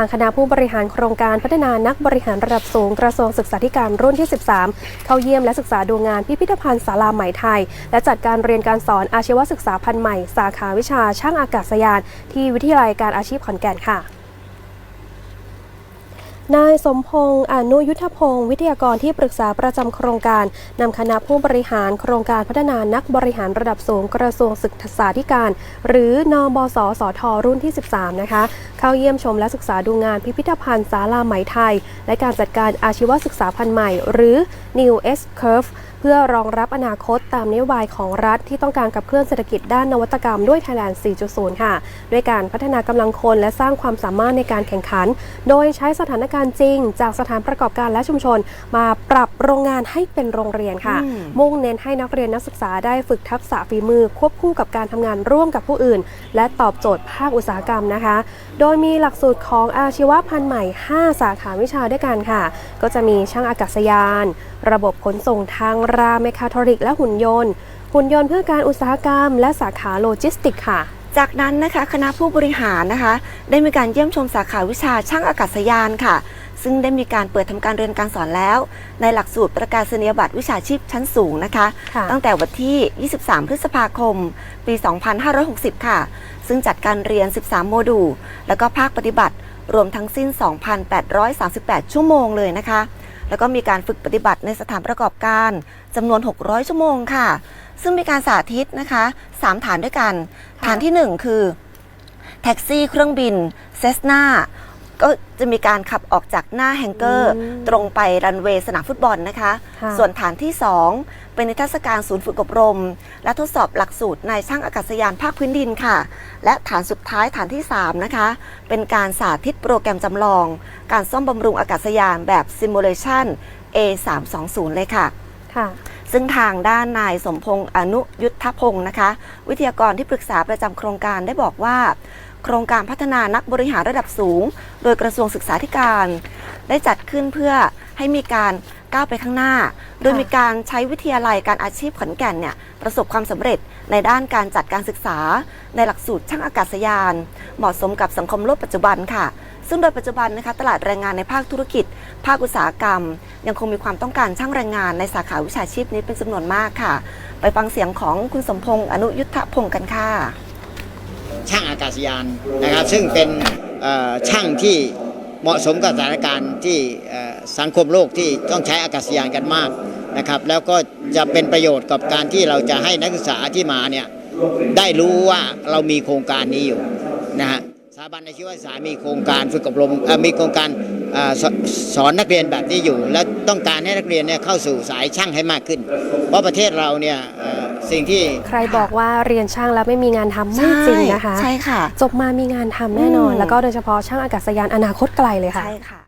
างคณะผู้บริหารโครงการพัฒนานักบริหารระดับสูงกระทรวงศึกษาธิการรุ่นที่ 13 เข้าเยี่ยมและศึกษาดูงานพิพิธภัณฑ์ศาลาใหม่ไทย และจัดการเรียนการสอนอาชีวศึกษาพันธุ์ใหม่ สาขาวิชาช่างอากาศยาน ที่วิทยาลัยการอาชีพขอนแก่นค่ะ นายสมพงศ์อนุยุทธพงศ์วิทยากรที่ปรึกษาประจำโครงการนำคณะผู้บริหารโครงการพัฒนานักบริหารระดับสูงกระทรวงศึกษาธิการ หรือนบสสทรุ่นที่ 13 นะคะ เข้าเยี่ยมชมและศึกษาดูงานพิพิธภัณฑ์ศาลาไหมไทย และการจัดการอาชีวศึกษาพันธุ์ใหม่ หรือ New S Curve เพื่อรองรับอนาคตตามนโยบายของรัฐที่ต้องการขับเคลื่อนเศรษฐกิจด้านนวัตกรรมด้วย Thailand 4.0 ค่ะ ด้วยการพัฒนากำลังคนและสร้างความสามารถในการแข่งขัน โดยใช้สถานการณ์จริง จากสถานประกอบการและชุมชน มาปรับโรงงานให้เป็นโรงเรียนค่ะอืมมุ่งเน้นให้นักเรียนนักศึกษาได้ฝึกทักษะฝีมือ ควบคู่กับการทำงานร่วมกับผู้อื่น และตอบโจทย์ภาคอุตสาหกรรมนะคะ โดยมีหลักสูตรของอาชีวะพันธุ์ใหม่ 5 สาขาวิชาด้วยกันค่ะ ก็จะมีช่างอากาศยาน ระบบขนส่งทางรางเมคาทรอนิกส์และหุ่นยนต์ หุ่นยนต์เพื่อการอุตสาหกรรม และสาขาโลจิสติกส์ค่ะจากนั้นนะคะคณะผู้บริหารนะคะ ได้มีการเยี่ยมชมสาขาวิชาช่างอากาศยานค่ะ ซึ่งได้มีการเปิดทำการเรียนการสอนแล้ว ในหลักสูตรประกาศนียบัตรวิชาชีพชั้นสูงนะคะค่ะตั้งแต่วันที่ 23 พฤษภาคม ปี 2560 ค่ะ ซึ่งจัดการเรียน 13 โมดูล แล้วก็ภาคปฏิบัติรวมทั้งสิ้น 2,838 ชั่วโมงเลยนะคะ แล้วก็มีการฝึกปฏิบัติในสถานประกอบการจำนวน 600 ชั่วโมงค่ะ ซึ่งมีการสาธิตนะคะ 3 ฐานด้วยกัน ฐานทีหนึ่1 คือ แท็กซี่เครื่องบินเซสนา ก็จะมีการขับออกจากหน้าแฮงเกอร์อืมตรงไปรันเวย์สนามฟุตบอลนะคะค่ะส่วนฐานที่ 2 เป็นนิทรรศการศูนย์ฝึกอบรม และทดสอบหลักสูตรในช่างอากาศยานภาคพื้นดินค่ะ และฐานสุดท้ายฐานที่ 3 นะคะ เป็นการสาธิตโปรแกรมจำลอง การซ่อมบำรุงอากาศยานแบบ Simulation A320 เลยค่ะค่ะ ซึ่งทางด้านนายสมพงษ์อนุยุทธพงศ์นะคะ วิทยากรที่ปรึกษาประจำโครงการได้บอกว่า โครงการพัฒนานักบริหารระดับสูง โดยกระทรวงศึกษาธิการ ได้จัดขึ้นเพื่อให้มีการก้าวไปข้างหน้า โดยมีการใช้วิทยาลัยการอาชีพขอนแก่นเนี่ยประสบความสำเร็จในด้านการจัดการศึกษา ในหลักสูตรช่างอากาศยาน เหมาะสมกับสังคมโลกปัจจุบันค่ะ ซึ่งโดยปัจจุบันนะคะตลาดแรงงานในภาคธุรกิจ ภาคอุตสาหกรรม ยังคงมีความต้องการช่างแรงงานในสาขาวิชาชีพนี้เป็นจำนวนมากค่ะ ไปฟังเสียงของคุณสมพงษ์อนุยุทธพงศ์กันค่ะ ช่างอากาศยานนะครับซึ่งเป็นช่างที่เหมาะสมกับสถานการณ์ที่สังคมโลกที่ต้องใช้อากาศยานกันมากนะครับแล้วก็จะเป็นประโยชน์กับการที่เราจะให้นักศึกษาที่มาเนี่ยได้รู้ว่าเรามีโครงการนี้อยู่นะฮะ สถาบันอาชีวศึกษามีโครงการฝึกอบรมเอ่อมีโครงการเอ่อสสอนนักเรียนแบบนี้อยู่ และต้องการให้นักเรียนเนี่ยเข้าสู่สายช่างให้มากขึ้น เพราะประเทศเราเนี่ยเอ่อสิ่งที่ใครบอกว่าเรียนช่างแล้วไม่มีงานทำไม่จริงนะคะ ใช่ค่ะ จบมามีงานทำแน่นอนอืมแล้วก็โดยเฉพาะช่างอากาศยานอนาคตไกลเลยค่ะใช่ค่ะ